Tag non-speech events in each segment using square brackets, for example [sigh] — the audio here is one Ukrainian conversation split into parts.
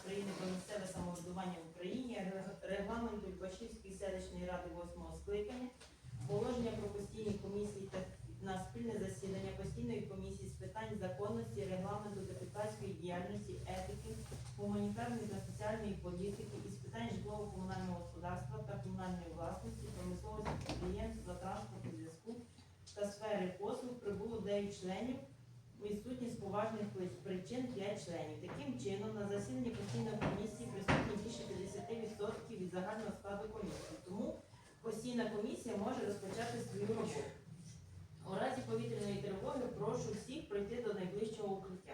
України про місцеве самоврядування в Україні, ре- регламенту Любашівської селищної ради 8 скликання, положення про постійні комісії та на спільне засідання постійної комісії з питань законності, регламенту депутатської діяльності, етики, гуманітарної та соціальної політики із питань житлово-комунального господарства та комунальної власності, промисловості підприємства, транспорту, зв'язку та сфери послуг прибуло 9 членів, відсутні з поважних причин 5 членів. Таким чином, на засіданні постійної комісії присутні більше 50% від загального складу комісії. Тому постійна комісія може розпочати свою роботу. У разі повітряної тривоги прошу всіх пройти до найближчого укриття.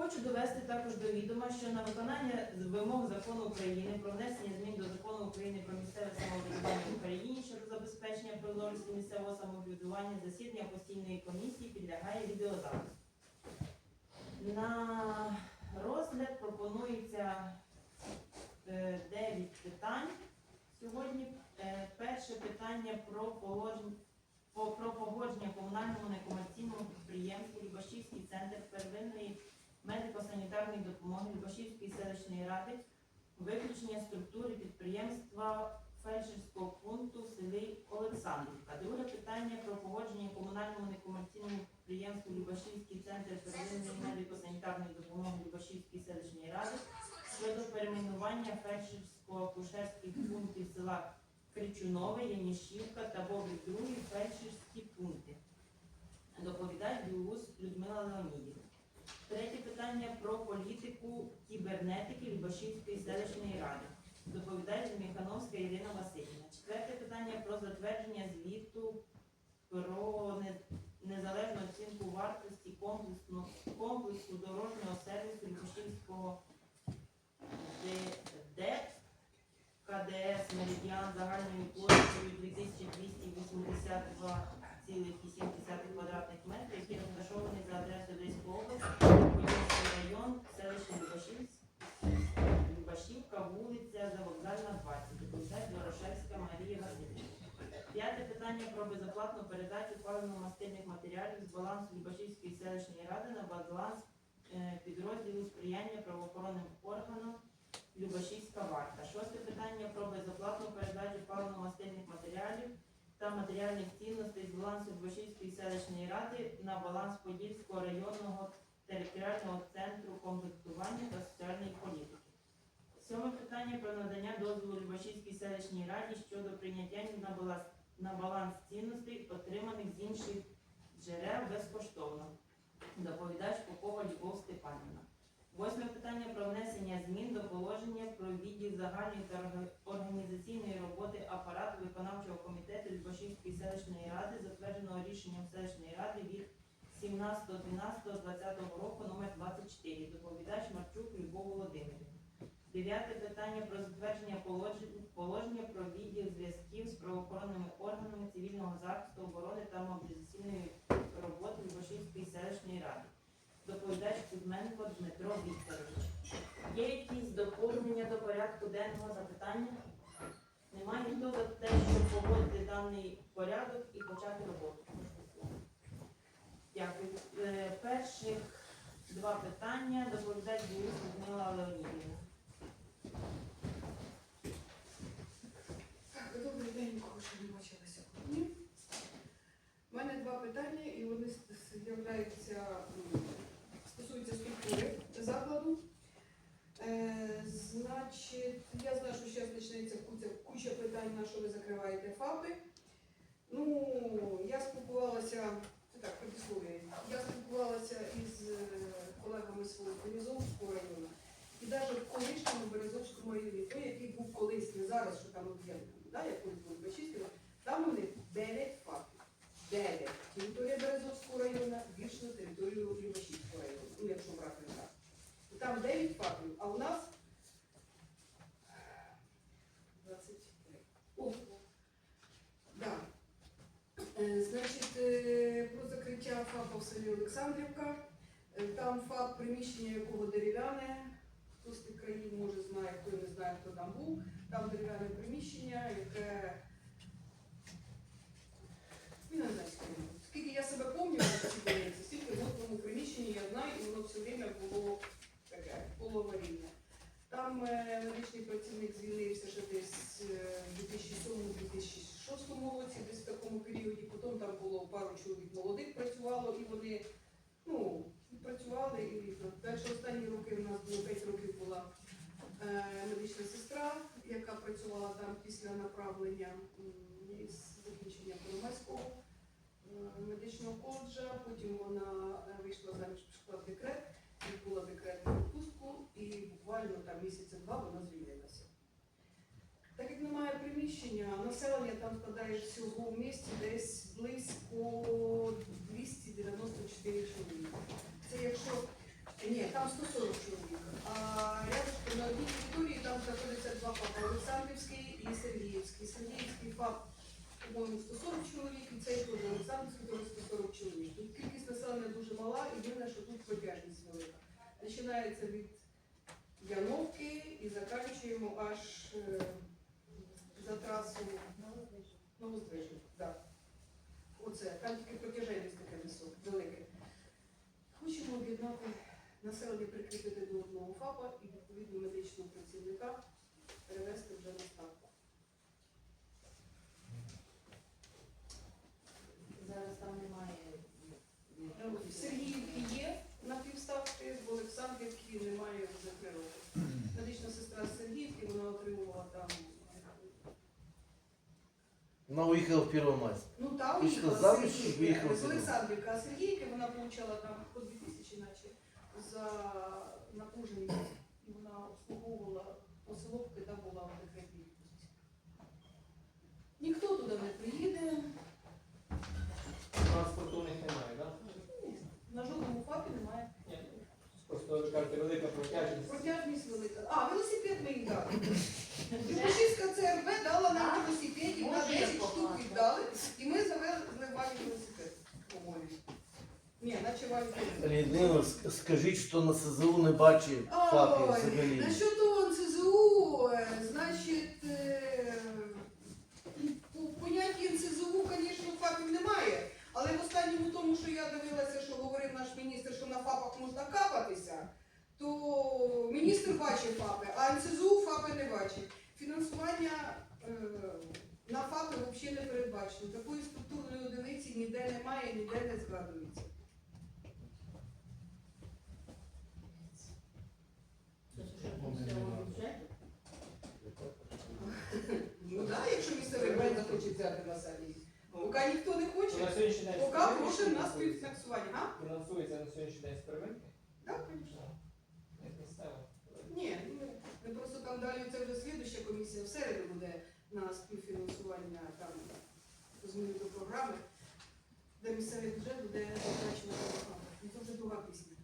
Хочу довести також до відома, що на виконання вимог закону України про внесення змін до закону України про місцеве самоврядування в Україні щодо забезпечення прозорості місцевого самоврядування засідання постійної комісії підлягає відеозапису. На розгляд пропонується 9 питань. Сьогодні е, перше питання про положення про погодження комунальному некомерційному підприємству Любашівський центр первинної медико-санітарної допомоги Любашівської селищної ради, виключення структури підприємства фельдшерського пункту в селі Олександрівка. Друге питання про погодження комунальному некомерційному підприємству Любашівський центр первинної медико-санітарної допомоги Любашівської селищної ради щодо перейменування фельдшерсько-акушерських пунктів села Кричунове, Янішівка та Бобрик Другий фельдшерські пункти. Доповідач Білус Людмила Леонідівна. Третє питання про політику кібернетики Любашівської селищної ради. Доповідач Міхановська Ірина Васильівна. Четверте питання про затвердження звіту про незалежну оцінку вартості комплексу, комплексу дорожнього сервісу Любашівського ДЕП КДС Меридіан загальною площею 2282,7 квадратних метрів, який розташований за адресою Одеської області, Подільський район, селище Любашівка, вулиця Завокзальна, 20, доповідач Дорошевська Марія Васильівна. П'яте питання про безоплатну передачу паливно-мастильних матеріалів з балансу Любашівської селищної ради на баланс е, підрозділу сприяння правоохоронним органам Любашівська варта. Шосте питання про безоплатну передачу паливно-мастильних матеріалів та матеріальних цінностей з балансу Любашівської селищної ради на баланс Подільського районного територіального центру комплектування та соціальної політики. Сьоме питання про надання дозволу Любашівській селищній раді щодо прийняття на баланс, на баланс цінностей, отриманих з інших джерел безкоштовно. Доповідач Попова Любов Степанівна. Восьме питання про внесення змін до положення про відділ загальної та організаційної роботи апарату виконавчого комітету Любашівської селищної ради, затвердженого рішенням селищної ради від 17.12.2020 року номер 24. Доповідач Марчук Любов Володимирівна. Дев'яте питання про затвердження положення про відділ зв'язків з правоохоронними органами цивільного захисту оборони та мобілізаційної роботи Любашівської селищної ради. Доповідач Кузьменко Дмитро Вікторович. Є якісь доповнення до порядку денного запитання? Немає ніхто за те, щоб погодити даний порядок і почати роботу. Дякую. Е, Перших два питання доповідач Людмила Леонідівна. Так, добрий день, кого ще не бачила сьогодні. У мене два питання, і вони с- являються, м, стосуються структури закладу. Е, значить, я знаю, що зараз почнеться куча, питань, на що ви закриваєте ФАПи. Ну, я спілкувалася, так, предисловие. Я спілкувалася із е, колегами свого Березовського району. І навіть в колишньому Березовському районі, той, який був колись, не зараз, що там об'єднаний, да, як колись був Бачівський, там них 9 фактів. 9. Територія Березовського району, більш на територію Любашівського району, ну якщо брати так. Там 9 фактів, а у нас 23. О, да. Е, Значить, е, про закриття ФАПа в селі Олександрівка. Е, Там ФАП, приміщення якого дерев'яне, хто з тих країн може знає, хто не знає, хто там був. Там дерев'яне приміщення, яке ну, не знаю, скільки. скільки я себе пам'ятаю, в цій больниці, скільки в тому приміщенні я знаю, і воно все время було таке, було аварійне. Там е, медичний працівник звільнився ще десь е, в 2007-2006 році, десь в такому періоді. Потім там було пару чоловік молодих працювало, і вони ну, працювали і далі останні роки у нас було 5 років була е, медична сестра, яка працювала там після направлення із закінчення Коломайського е, медичного коледжа. Потім вона е, вийшла заміж пішла в декрет, відбула декретну відпустку і буквально там місяця два вона звільнилася. Так як немає приміщення, населення там складає всього в місті десь близько 294 чоловіка. Це якщо ні, там 140 чоловік. А рядом на одній території там знаходяться два ФАПи Олександрівський і Сергіївський. Сергіївський ФАП, по-моєму, 140 чоловік, і цей теж Олександрівський теж 140 чоловік. Тут кількість населення дуже мала, і єдине, що тут протяжність велика. Починається від Яновки і закінчуємо аж е, за трасу Новоздвижник. Да. Оце, там тільки протяжність таке високе, велике. Хочемо об'єднати населення, прикріпити до одного ФАПа і відповідно медичного працівника перевести вже на ставку. Зараз там немає. В Сергіївці є на півставки, в Олександрівці немає вже три роки. Медична сестра з Сергіївки, вона отримувала там. Она уехала в Первомайск. Ну там Ти уїхала сказав, з що виїхала з сюди? Олександрівка, а Сергіївки вона отримала там по 2000 наче за напруженість. І вона обслуговувала поселовки, там була в відпустці. Ніхто туди не приїде, Транспорту у них немає, так? на жодному ФАПі немає. Ні. Просто ви кажете, велика протяжність. Протяжність велика. А, велосипед ми їм дали. Любашівська ЦРБ дала нам Так? велосипедів на Може, 10 я штук покажу. віддали, і ми завели вані велосипед. По-моєму. Ні, наче. Ріднину, скажіть, що на СЗУ не бачить Ой, взагалі. насчет того НСЗУ, е, значить, е, у понятті НСЗУ, звісно, ФАПів немає. Але в останньому тому, що я дивилася, що говорив наш міністр, що на ФАПах можна капатися, то міністр бачив ФАПи, а НСЗУ ФАПи не бачить. Фінансування е, на ФАПи взагалі не передбачено. Такої структурної одиниці ніде немає, ніде не згадується. [laughs] Ну так, якщо місцевий бренд захоче взяти на самі. Поки ніхто не На хоче, сьогоднішній день поки фінансується просимо на співфінансування. А? Фінансується на сьогоднішній день з? Так, звісно. Як місцево. Ні, ну, ми просто там далі це вже слідуща комісія в середу буде на співфінансування там зміни до програми, де місцевий бюджет буде програму. Ну, Це вже друга пісня.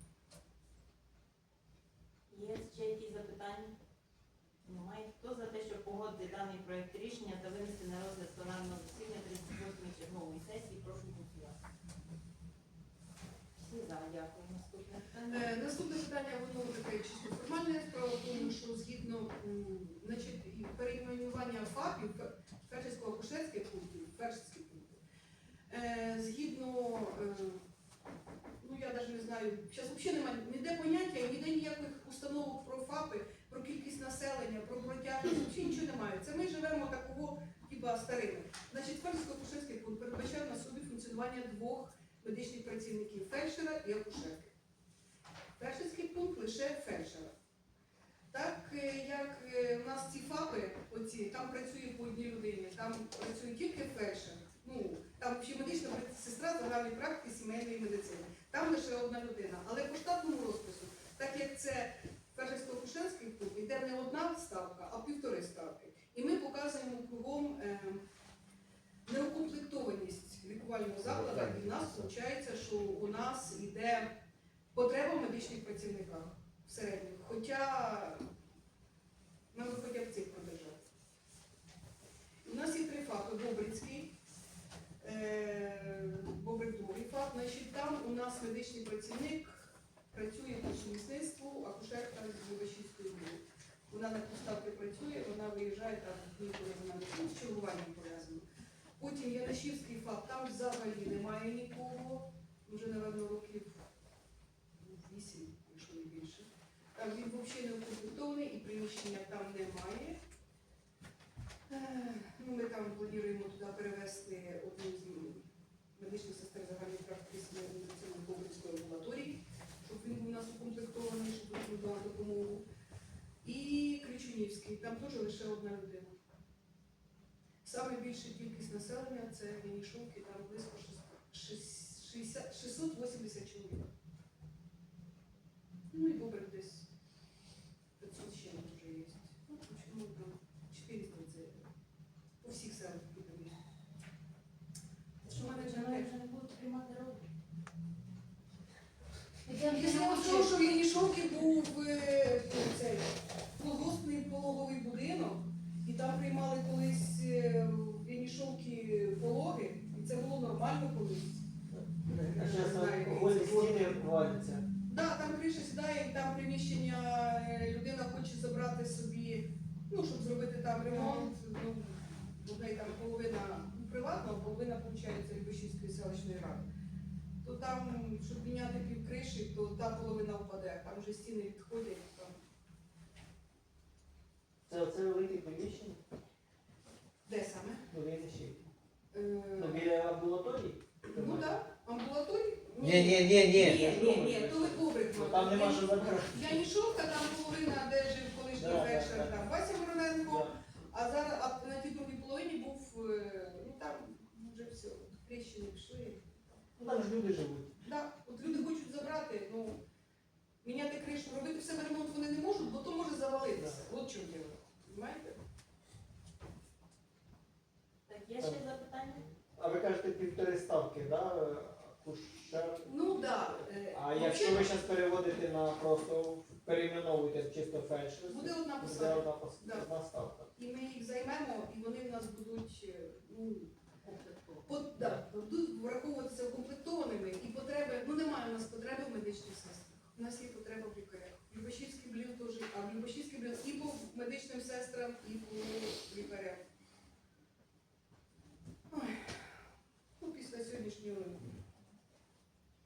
Є ще якісь запитання? Немає. Хто за те, щоб погодити даний проект рішення та винести на розгляд пленарного засідання 38-ї чергової сесії, прошу голосувати. Всі. Наступне питання. Е, Наступне питання, воно таке чисто формальне, справа тому, що згідно м, значить, і ФАПів, фельдшерсько-акушерських пунктів, фельдшерських пунктів, е, згідно, е, ну я навіть не знаю, зараз взагалі немає ніде поняття, ніде ніяких установок про ФАПи, про кількість населення, про протяжність, взагалі нічого немає. Це ми живемо такого, типа старими. Значить, фельдшерсько-акушерський пункт передбачав на собі функціонування двох медичних працівників фельдшера і акушерки. Фельдшерський пункт лише фельдшера. Так е, як е, у нас ці ФАПи, оці, там працює по одній людині, там працює тільки фельдшер. Ну, там медична сестра загальної практики сімейної медицини. Там лише одна людина. Але по штатному розпису, так як це фельдшерсько-акушерський пункт, йде не одна ставка, а півтори ставки. І ми показуємо кругом е, неукомплектованість лікувального закладу, і в нас виходить, що у нас йде потреба в медичних працівниках в середньому. Хоча ми би хоча цих продержати. У нас є три факти. Бобрицький, е, Бобрик другий факт. Значить, там у нас медичний працівник працює по сумісництву, акушерка з Любашівської групи. Вона на поставки працює, вона виїжджає там ніколи вона не з чергуванням пов'язано. Потім Янишівський факт, там взагалі немає нікого. Вже, напевно, років вісім, якщо не більше. Там він взагалі не укомплектований і приміщення там немає. Е, Ну, ми там плануємо туди перевезти одну з медичних сестер загальної практики щоб він укомплектований, щоб він допомогу. І Кричунівський, там теж лише одна людина. Саме більша кількість населення це Вінішовки, там близько 680 чоловік. Ну і Бобрик десь 500 ще вже є. Ну, чому там 400 це по всіх селах підуть. Що в мене вже Вони не вже не будуть приймати роду. Після того, що в Янішовці був е, цей колгоспний пологовий будинок, і там приймали колись е, в Янішовці пологи, і це було нормально колись. А Не зараз знаю, алкогольні як це стіни валяться. Да, там криша сідає, і там приміщення е, людина хоче забрати собі, ну, щоб зробити там ремонт. Ну, в неї там половина ну, приватна, а половина, виходить, Любишівської селищної ради. То там, щоб міняти пів криші, то та половина впаде, там вже стіни відходять. Там. Це оце велике приміщення? Де саме? Ну, він ще. Е, Ну, біля амбулаторії? ну так, да, амбулаторії? Ні, ні, ні, ні. Ні, ні, то ви коврик. Ну, там нема що забрати. Я нішовка, там половина, де жив колишній Да, да, да. там Вася Вороненко. Да. А зараз а на тій другій половині був, е, ну там вже все, тріщини пішли. Ну, там ж люди живуть. Да, от люди хочуть забрати, ну, міняти кришу, робити в себе ремонт вони не можуть, бо то може завалитися. От чому діло. Понимаєте? Так, є ще запитання? А ви кажете півтори ставки, да? Кушер. Ну так. Да, е, А якщо ви зараз переводите на просто перейменовуєте чисто фельдшер, Буде одна буде одна пос- Да. одна ставка. І ми їх займемо, і вони в нас будуть, е, ну, От, да, будуть враховуватися укомплектованими і потреби, ну немає у нас потреби в медичних сестрах. У нас є потреба в лікарях. Любашівський блін теж, а Любашівський блін і по медичним сестрам, і по лікарям. Ой, ну, після сьогоднішньої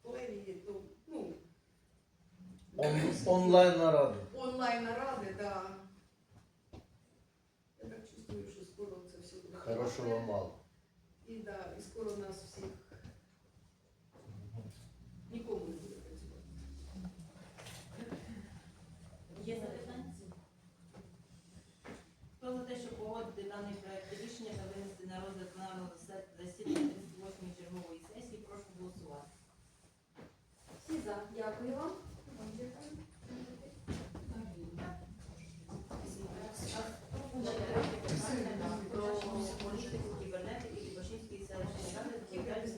полемії, то ну, Он, онлайн нарада. онлайн наради, да. Я так чувствую, що скоро це все буде. Хорошого мало. І да, і скоро нас всіх нікому не буде працювати. Є запитання? Хто за те, щоб погодити даний проект рішення та винести на розгляд пленарного зас- засідання 38-ї чергової сесії, прошу голосувати. Всі за. Дякую вам. Про політику кібернетики Любашівської селищної ради відповідальність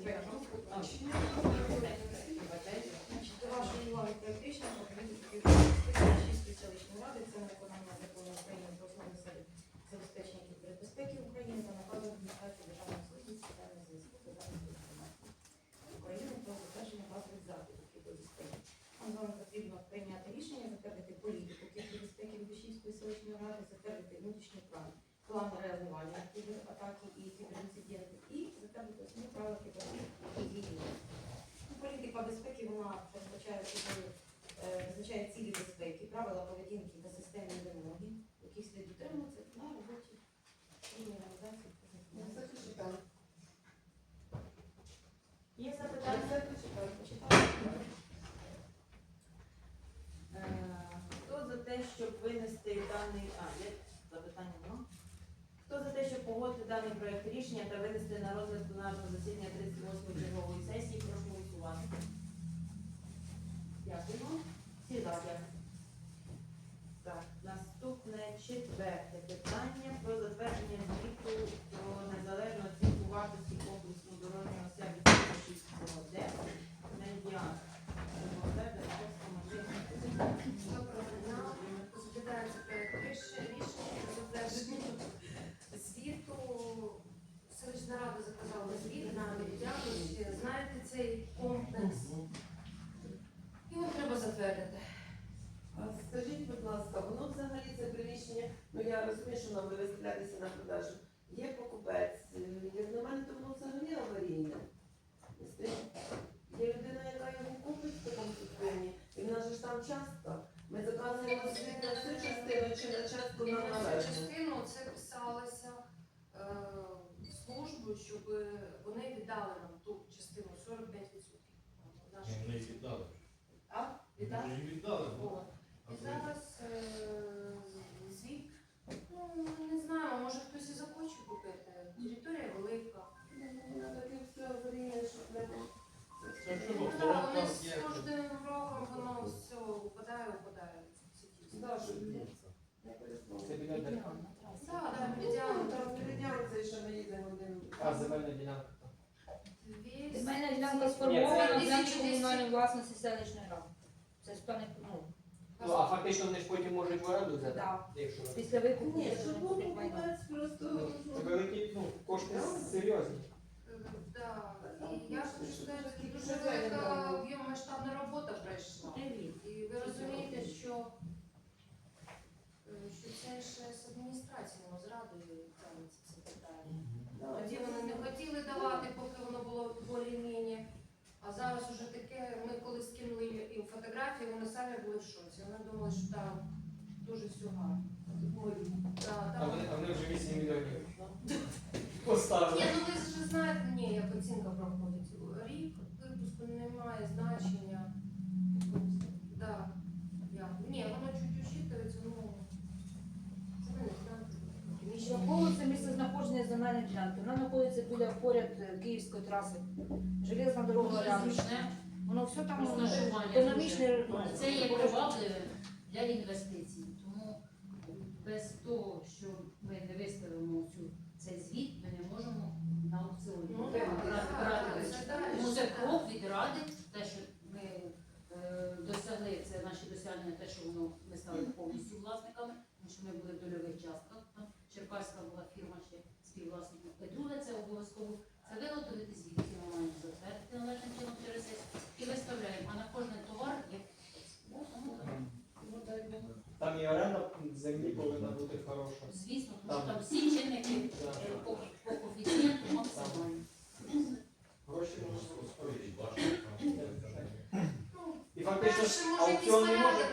Вибачайте. Значить, до вашої уваги проект рішення про політику Київської селищної ради це на виконання закону України про основи серед забезпечення кібербезпеки України та наказу адміністрації Державної служби спеціального зв'язку та захисту інформації України про затвердження базових заходів кібербезпеки. Нам з вами потрібно прийняти рішення, затвердити політику кібербезпеки Любишівської селищної ради, затвердити внутрішній план, план реагування на кібератаки і кіберінциденти і затвердити основні правила кібербезпеки. Ну, Політика безпеки вона передбачає собою, е, визначає цілі безпеки, правила поведінки та системні вимоги, яких слід дотримуватися на роботі. Зачитала. Є запитання? Почитаю. Е, Хто за те, щоб винести даний... А, є запитання, ну? Хто за те, щоб погодити даний проект рішення та винести на розгляд пленарного засідання в оренду взяти, да. якщо після викупу. Ні, щоб був покупець просто. Це великі, ну, кошти серйозні. Да. І я хочу сказати, що дуже велика об'єм масштабна робота пройшла. І ви розумієте, що, е, що це ще з адміністрацією, з радою тягнеться це питання. Тоді вони не хотіли давати, поки воно було більш-менш. А зараз уже таке, ми коли скинули їм фотографії, вони самі були в шоці. Вони думали, що там дуже все гарно. Да, А там- вони, а вони вже 8 мільйонів Ні, поставили. ну ви ж знаєте, ні, як оцінка проходить. Рік випуску не має значення. Да. Ні, воно чуть учитується, ну. Це не знаємо. Приміщення. Враховується місце знаходження земельної ділянки. Вона знаходиться біля поряд е, Київської траси. Железна дорога рядом. Воно все там Розташування економічне. дуже. Це є привабливе для інвестицій. Без того, що ми не виставимо цю, цей звіт, ми не можемо на аукціоні Ну. Тому це крок від ради, те, що ми е, досягли, це наші досягнення, те, що воно ми стали повністю власниками, тому що ми були в дольових частках. Черкаська була фірма ще співвласником. Друге, це обов'язково це виготовити звіт, який ми маємо затвердити належним чином через сесію і виставляємо. А на кожен товар є. Ну, тому так. Ну, дай Бог. Там і оренда землі повинна бути хороша. Там всі чинники е, по, коефіцієнту максимальні. Гроші можна Розповідь, бачите. Ну, І фактично ж аукціон не може,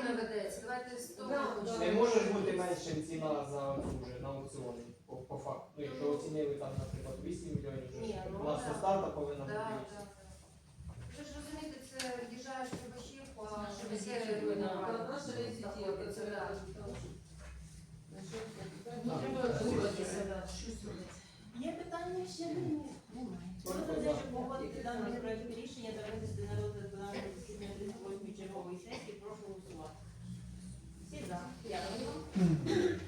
не може ж бути менше ціна за вже на аукціоні по, по факту. Ну, якщо оцінили там, наприклад, 8 мільйонів, вже ж ну, у нас да. старта повинна Да, бути да, да. Ви ж розумієте, це в'їжджаєш в Рибачівку, а що візитівка, ви да. Та наша візитівка, це. кажуть, там, що- на що це? Ну, треба вибратися, да, щось робити. Є питання ще? Немає. За? щоб погодити даний проект рішення та винести на розгляд пленарного засідання 38 чергової сесії, прошу голосувати. Всі за. Дякую.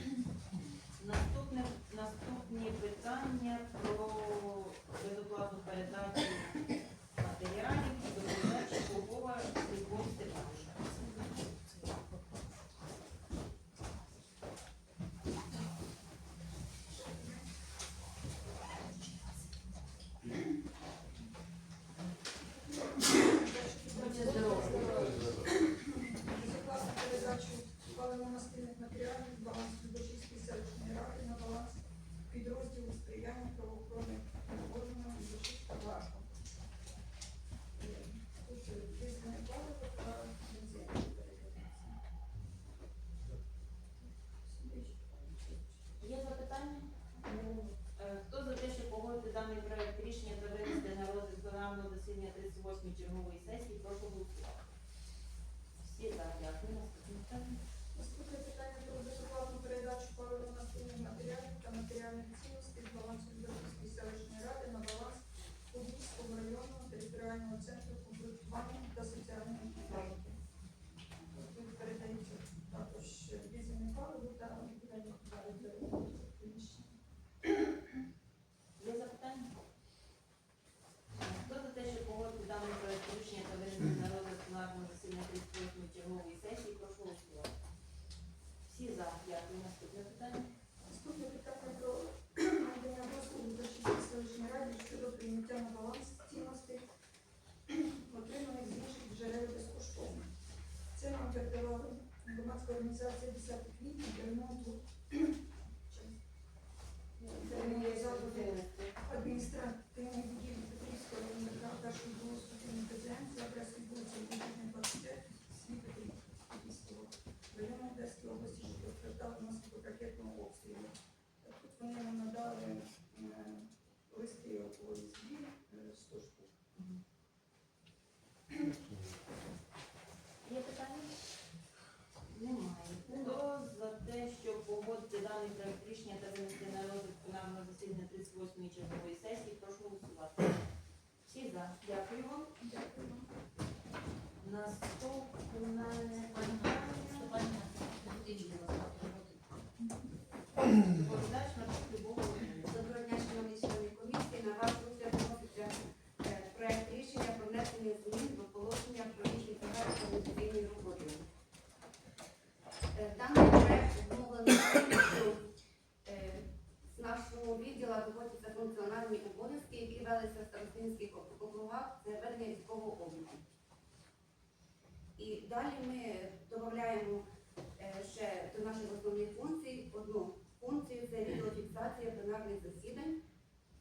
одну функцію це відеофіксація пленарних засідань.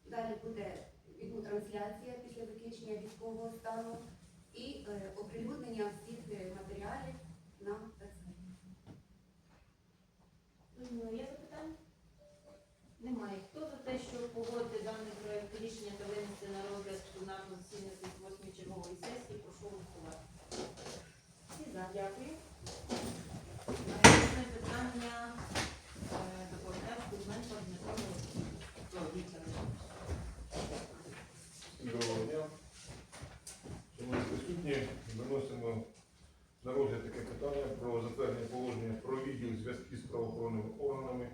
Далі буде відеотрансляція після закінчення військового стану і е, оприлюднення всіх е, матеріалів правоохоронними органами,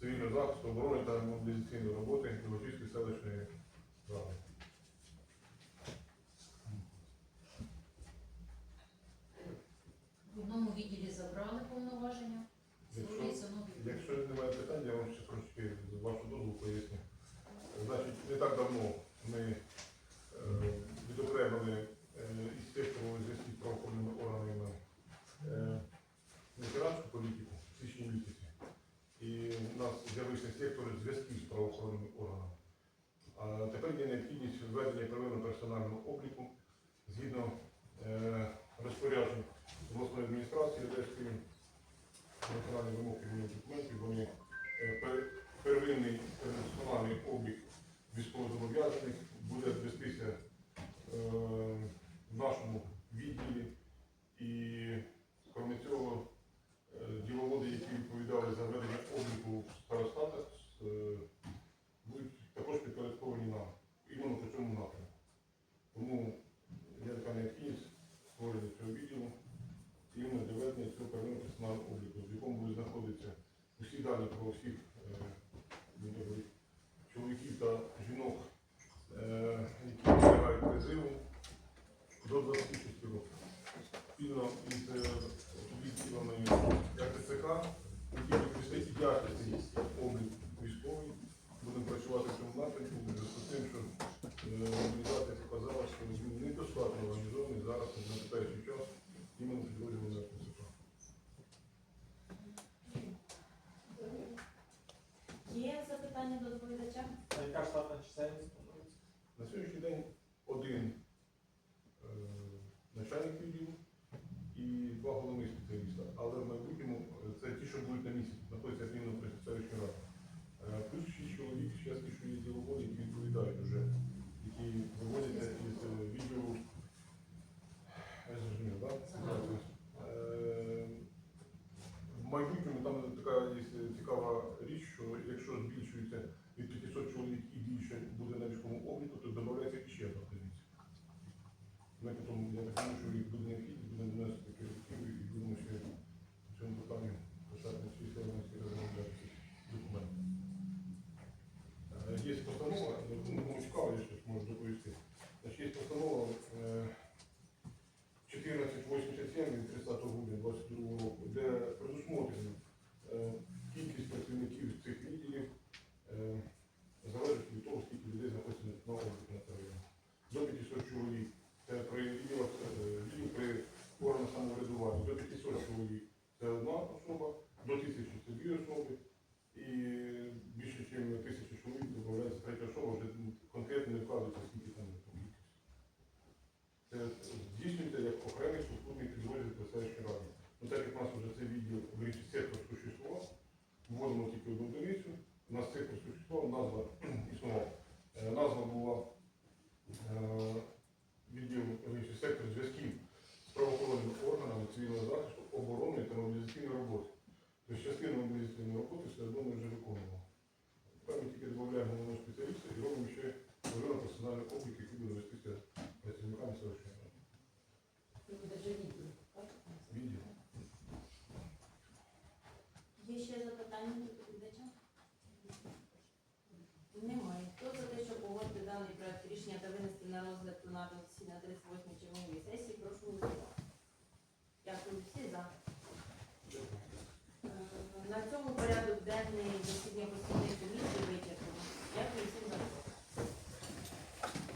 цивільного захисту, оборони та мобілізаційної роботи Новочівської селищної Питання до доповідача. А яка штатна чисельність? На сьогоднішній день один е, начальник відділу і два головних спеціаліста. Але в майбутньому е, це ті, що будуть на місці, знаходяться зміну при селищній раді. Е, плюс ще чоловік, зараз скільки є діловоди, які відповідають вже, які проводяться із відео, відділу. Я зрозумів, да? Е, в майбутньому там така є цікава Bu ondan sonra.